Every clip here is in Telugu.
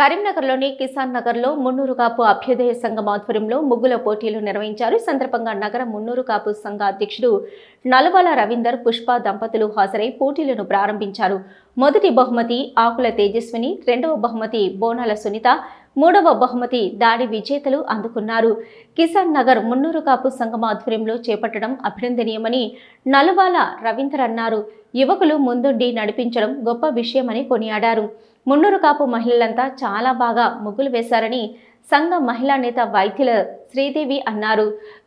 కరీంనగర్లోని కిసాన్ నగర్లో మున్నూరు కాపు అభ్యుదయ సంఘం ఆధ్వర్యంలో ముగ్గుల పోటీలు నిర్వహించారు. ఈ సందర్భంగా నగర మున్నూరు కాపు సంఘ అధ్యక్షుడు నలవాల రవీందర్ పుష్ప దంపతులు హాజరై పోటీలను ప్రారంభించారు. మొదటి బహుమతి ఆకుల తేజస్విని రెండవ బహుమతి బోనాల సునీత మూడవ బహుమతి దాడి విజేతలు అందుకున్నారు. కిసాన్ నగర్ మున్నూరు కాపు సంఘం ఆధ్వర్యంలో చేపట్టడం అభినందనీయమని నలువాల రవీందర్ అన్నారు. యువకులు ముందుండి నడిపించడం గొప్ప విషయమని కొనియాడారు. మున్నూరు కాపు మహిళలంతా చాలా బాగా ముగ్గులు వేశారని సంఘ మహిళా నేత వైద్యుల శ్రీదేవి అన్నారు.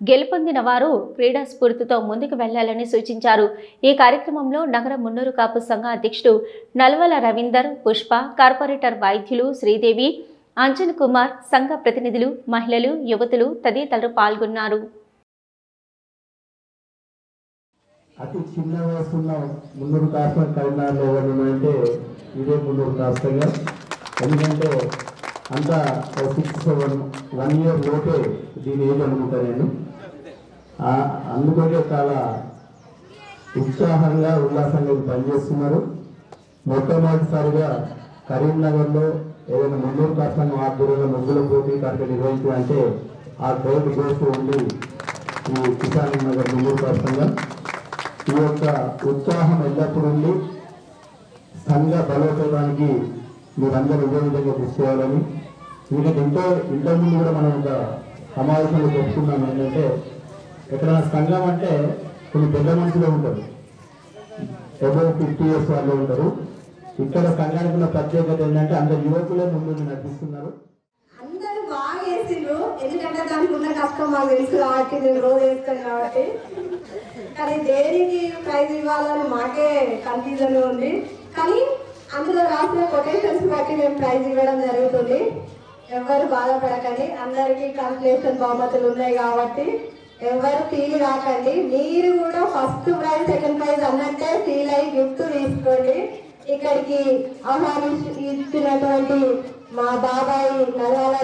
గెలుపొందిన వారు క్రీడా స్ఫూర్తితో ముందుకు వెళ్ళాలని సూచించారు. ఈ కార్యక్రమంలో నగర మున్నూరు కాపు సంఘ అధ్యక్షుడు నల్వల రవీందర్ పుష్ప కార్పొరేటర్ వైద్యులు శ్రీదేవి అంజన్ కుమార్ సంఘ ప్రతినిధులు మహిళలు యువతులు తదితరులు పాల్గొన్నారు. అతి చిన్న వయసున్న మున్నూరు కాస్త కరీంనగర్లో ఎవరు అంటే ఇదే మున్నూరు కాస్తంగా. ఎందుకంటే అంత సిక్స్ సెవెన్ వన్ ఇయర్ లోపే దీని ఏజ్ అనుకుంటా నేను. ఆ- చాలా ఉత్సాహంగా ఉల్లాసంగా పనిచేస్తున్నారు. మొట్టమొదటిసారిగా కరీంనగర్లో ఏదైనా మున్నూరు కాస్తం ఆధ్వర్యంలో ముగ్గుల పోటీ నిర్వహించడం అంటే ఆ కోర్టు చేస్తూ ఉండి ఈ కిసాన్ నగర్ మున్నూరు కాస్తంగా ఈ యొక్క ఉత్సాహం ఎల్లప్పుడూ ఉండి సంఘ బలోపేతానికి మీరందరూ ఇదే విధంగా కృషి చేయాలని ఎందుకంటే ఇంతకుముందు కూడా మనం ఒక సమావేశంలో చెప్పుకున్నాం ఏంటంటే ఎక్కడైనా సంఘం అంటే కొన్ని పెద్ద మనుషులు ఉంటారు. అబౌవ్ ఫిఫ్టీ ఇయర్స్ వాళ్ళు ఉంటారు. ఇక్కడ సంఘానికి ఉన్న ప్రత్యేకత ఏంటంటే అందరు యువకులే ముందు నడిపిస్తున్నారు. అందరూ బాగా వేసిండ్రు ఎందుకంటే దానికి ఉన్న కష్టం మాకు తెలుసు కాబట్టి నేను రోజు వేస్తాను కాబట్టి. కానీ దేనికి ప్రైజ్ ఇవ్వాలని మాకే కన్ఫ్యూజన్ ఉంది. కానీ అందులో రాసిన కొటేషన్స్ బట్టి మేము ప్రైజ్ ఇవ్వడం జరుగుతుంది. ఎవరు బాధపడకండి. అందరికీ కన్ఫ్లేషన్ బహుమతులు ఉన్నాయి కాబట్టి ఎవరు ఫీల్ కాకండి మీరు కూడా ఫస్ట్ ప్రైజ్ సెకండ్ ప్రైజ్ అన్నట్టే ఫీల్ అయ్యి గిఫ్ట్ తీసుకోండి. ఇక్కడికి ఆహ్వానించి ఇచ్చినటువంటి మా బాబాయి నల్లాల